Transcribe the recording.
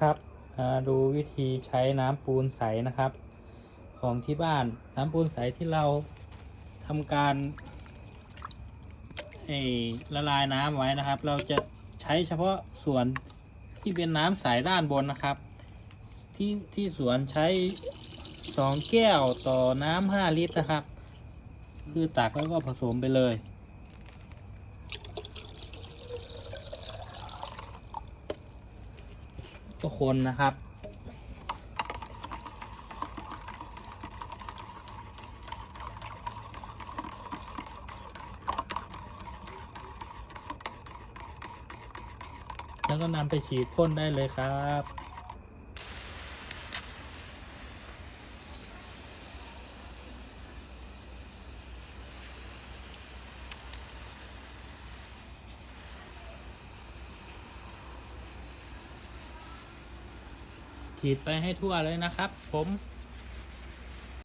ครับดูวิธีใช้น้ำปูนใสนะครับ ของที่บ้านน้ำปูนใสที่เราทำการเอ่อละลายน้ำไว้นะครับ เราจะใช้เฉพาะส่วนที่เป็นน้ำใสด้านบนนะครับ ที่ที่สวนใช้สองแก้วต่อน้ำห้าลิตรนะครับ คือตักแล้วก็ผสมไปเลย ก็คนนะครับ แล้วก็นำไปฉีดพ่นได้เลยครับ ฉีดไปให้ทั่วเลยนะครับ ผม